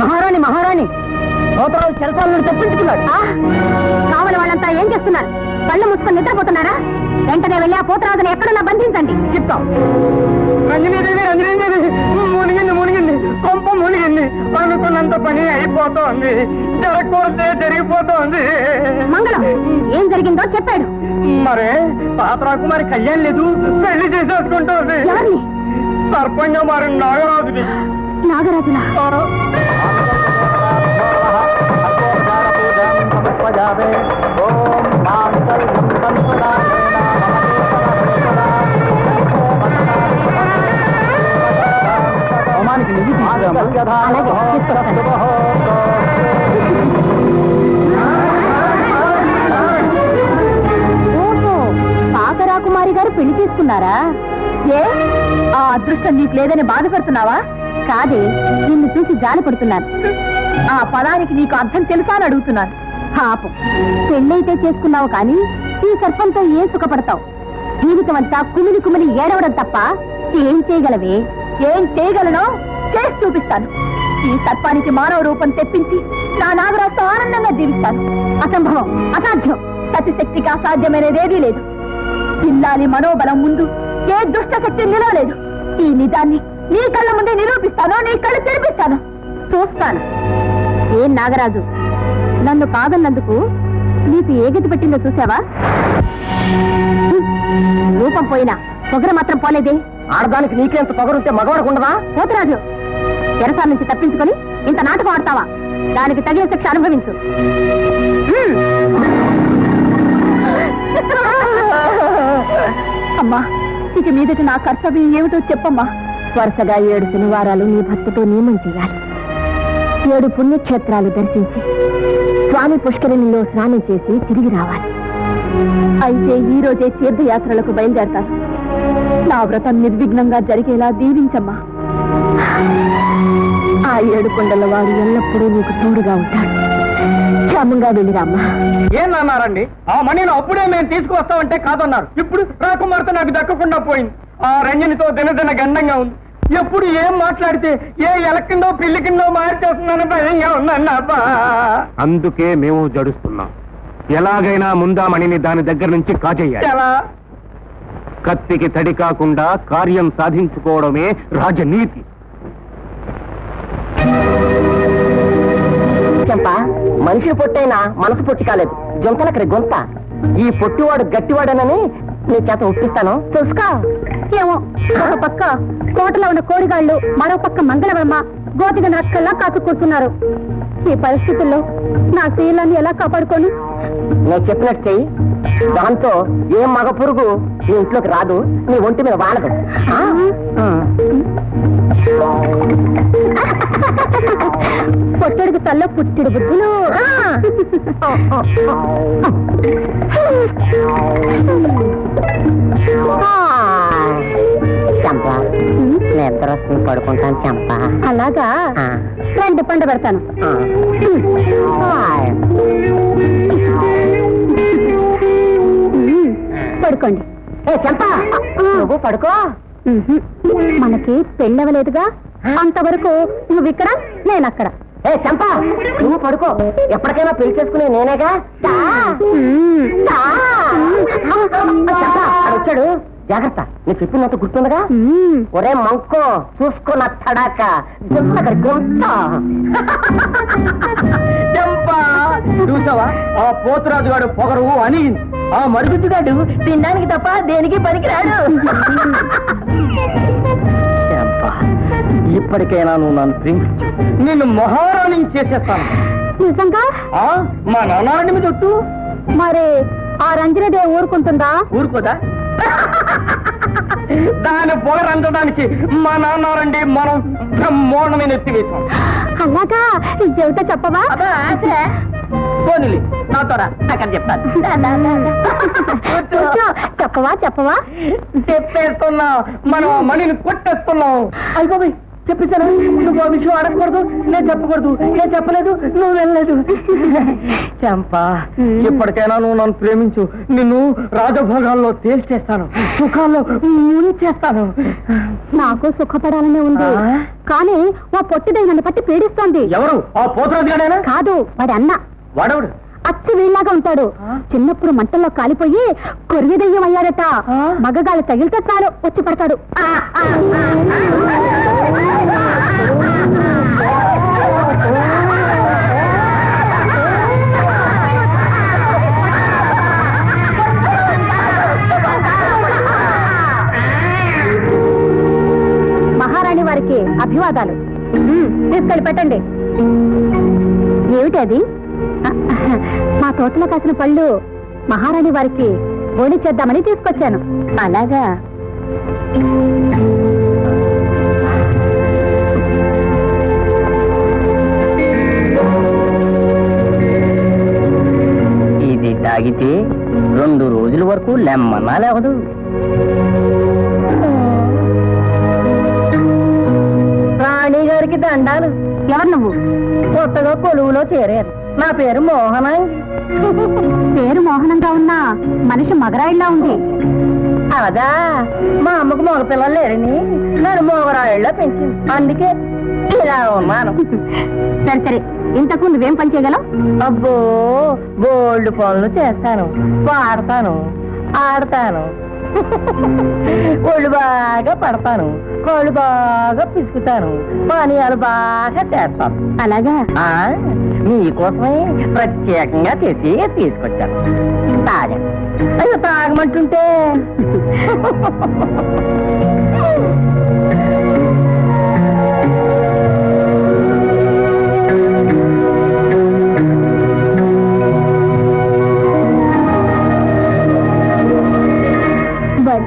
మహారాణి మహారాణి. పోతరాజు చెరసాల నుండి తప్పించుకున్నాడు కావలి వాళ్ళంతా ఏం చేస్తున్నారు? కళ్ళు మూసుకొని నిద్రపోతున్నారా? వెంటనే వెళ్ళి ఆ పోతరాజుని ఎక్కడున్నా బంధించండి. చెప్తాం రంజనీదేవి రంజనీదేవి మునిగింది మునిగింది. కొంప మునిగింది. అనుకున్నంత పని అయిపోతోంది. జరగకూడదే జరిగిపోతోంది. మంగళం. ఏం జరిగిందో చెప్పాడు. మరే పాత్రాకుమారి కళ్యాణ్ లేదు. పెళ్ళి చేసేసుకుంటోంది. సర్పంగా మరి నాగరాజుని. నాగరాజులా? పాకరాకుమారి గారు పెళ్ళి చేసుకున్నారా? ఏ? ఆ అదృష్టం నీకు లేదని బాధపడుతున్నావా? కాదే నిన్ను చూసి జాలి పడుతున్నాను ఆ పదానికి నీకు అర్థం తెలుసా అని అడుగుతున్నాను. పాపం. పెళ్ళైతే చేసుకున్నావు కానీ ఈ సర్పంతో ఏం సుఖపడతావు? జీవితం అంతా కుమిలి కుమిలి ఏడవడం తప్ప ఏం చేయగలవే? ఏం చేయగలనో చేసి చూపిస్తాను. ఈ సర్పానికి మానవ రూపం తెప్పించి నా నాగరాజుతో ఆనందంగా జీవిస్తాను. అసంభవం అసాధ్యం. సతిశక్తికి అసాధ్యమైనదేదీ లేదు. పిల్లాలి మనోబలం ముందు ఏ దుష్ట శక్తి నిలవలేదు. ఈ నిజాన్ని నీ కళ్ళ ముందే నిరూపిస్తాను నీ కళ్ళు తెరిపిస్తాను. చూస్తాను. ఏం నాగరాజు నన్ను కాదన్నందుకు నీకు ఏ గతి పెట్టిందో చూసావా. రూపం పోయినా పొగర మాత్రం పోలేదే. ఆడదానికి నీకెంత పొగరుంటే మగవాడికి ఉండదా? పోతురాజు చెరసాల నుంచి తప్పించుకొని ఇంత నాటకం ఆడతావా? దానికి తగిన శిక్ష అనుభవించు. అమ్మా ఇక మీదటి నా కర్తవ్యం ఏమిటో చెప్పమ్మా. వరుసగా ఏడు శనివారాలు నీ భక్తితో నియమం చేయాలి. ఏడు పుణ్యక్షేత్రాలు దర్శించి స్వామి పుష్కరిణిలో స్నానం చేసి తిరిగి రావాలి. అయితే ఈ రోజే తీర్థయాత్రలకు బయలుదేరతాను. నా వ్రతం నిర్విఘ్నంగా జరిగేలా దీవించమ్మా. ఆ ఏడు కొండల వారు ఎల్లప్పుడూ నీకు తోడుగా ఉంటారు. క్షేమంగా వెళ్ళిరామ్మా. ఏందన్నారండి ఆ మనీని అప్పుడే మేము తీసుకువస్తామంటే కాదన్నారు. ఇప్పుడు రాకుమార్తె నాకు దక్కకుండా పోయింది. ఆ రంజనితో దినదిన గండంగా ఉంది. ఎప్పుడు ఏం మాట్లాడితే ఏ ఎలక్కిందో పిల్లి కిందో మార్చేస్తున్నాను భయంగా అబ్బా అందుకే మేము జడుస్తున్నాం. ఎలాగైనా ముందామణిని దాని దగ్గర నుంచి కాజేయాలి. ఎలా? కత్తికి తడి కాకుండా కార్యం సాధించుకోవడమే రాజనీతి. చెంప మనిషి పొట్టైనా మనసు పొట్టి కాలేదు. జంతలక్కడి గొంత. ఈ పొట్టివాడు గట్టివాడనని నీ చేత ఒప్పిస్తాను. చూసుకో ఏమో? ఒక పక్క కోటలో ఉన్న కోడిగాళ్ళు మరో పక్క మంగళవర్మ గోతిగ నక్కల్లా కాచు కూర్చున్నారు. ఈ పరిస్థితుల్లో నా శీలాన్ని ఎలా కాపాడుకోను? నేను చెప్పినట్టు చెయ్యి. దాంతో ఏ మగ పురుగు నీ ఇంట్లోకి రాదు నీ ఒంటి మీద వాడదు పొట్టడికి తల్ల పుట్టిడు బుద్ధులు. చంప నిద్ర వస్తుంది పడుకుంటాను చంప. అలాగా? రెండు పండు పెడతాను. పడుకోండి. ఏ చంప. నువ్వు పడుకో. మనకి పెళ్ళవలేదుగా? అంతవరకు నువ్వు ఇక్కడ నేను అక్కడ. ఏ చంప. నువ్వు పడుకో. ఎప్పటికైనా పెళ్ళి చేసుకునే నేనేగా. చంప, వచ్చాడు. జాగ్రత్త నేను చెప్పినంత గుర్తుండగా ఒరే మంకో చూసుకున్న తడాక. గుంత గుంత చెంపా చూసావా? ఆ పోతురాజు గారు పొగరు అని. ఆ మరుగుజ్జుగాడు తినడానికి తప్ప దేనికి పనికిరాడు. ఇప్పటికైనా నువ్వు నన్ను ప్రేమించు. నిన్ను మహారాణి చేసేస్తాను. నిజంగా? ఆ మా నాన్నారెడ్డి మీద ఒట్టు. మరి ఆ రంజనదేవి ఊరుకుంటుందా? ఊరుకోదా? దాని పొగరంచడానికి మా నాన్నారండి మనం బ్రహ్మోణమైన ఎత్తివేశాం. అలాగా ఏమిటో చెప్పవా? పోనీలి నాతోరా అక్కడ చెప్తాను. కూర్చో. చెప్పవా చెప్పవా? చెప్పేస్తున్నాం మనం మణిని కొట్టేస్తున్నాం అయిపోయి చెప్పేశాను నువ్వు ఆ విషయం అడగకూడదు నేను చెప్పకూడదు. నేను చెప్పలేదు? నువ్వు వెళ్ళలేదు. చంపా. ఎప్పటికైనా నువ్వు నన్ను ప్రేమించు. నిన్ను రాజభోగాల్లో తేల్చేస్తాను. సుఖాల్లో ముంచేస్తాను. నాకు సుఖపడాలనే ఉంది? కానీ ఓ పొట్టిదై నన్ను పట్టి పీడిస్తోంది. ఎవరు? ఆ పోతరాజు కాదు వాడి అన్న వాడవుడు? అచ్చి వీళ్ళలాగా ఉంటాడు? చిన్నప్పుడు మంటల్లో కాలిపోయి కొరివిదయ్యం అయ్యాడట? మగగాలు తగిలితే చాలు వచ్చి పడతాడు. మహారాణి వారికి అభివాదాలు. తీసుకెళ్ళి పెట్టండి. ఏమిటి అది? మా తోటలో కాసిన పళ్ళు మహారాణి వారికి బోని చేద్దామని తీసుకొచ్చాను. అలాగా. ఇది తాగితే రెండు రోజుల వరకు లెమ్మన్నా లేవదు. రాణి గారికి దండాలు. ఎవరు నువ్వు? కొత్తగా కొలువులో చేరారు. నా పేరు మోహన. పేరు మోహనంగా ఉన్నా మనిషి మగరాయిలా ఉంది. అదా మా అమ్మకు మగ పిల్లలు లేరని. నన్ను మోగరాళ్ళలో పెంచింది. అందుకే ఇలా ఉన్నాను. సరే సరే. ఇంతకు నువ్వేం పని చేయగలవు? అబ్బో బోల్డ్ పనులు చేస్తాను. పాడతాను. ఆడతాను. ఒళ్ళు బాగా పడతాను కోళ్ళు బాగా పిసుకుతాను పానీయాలు బాగా చేస్తాను. అలాగా? మీకోసమే ప్రత్యేకంగా తెచ్చి తీసుకొచ్చాను. తాగా. అయ్యో తాగమంటుంటే.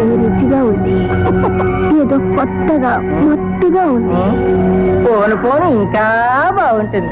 భలే రుచిగా ఉంది. ఏదో కొత్తగా మొత్తిగా ఉంది. పోను పోను ఇంకా బాగుంటుంది.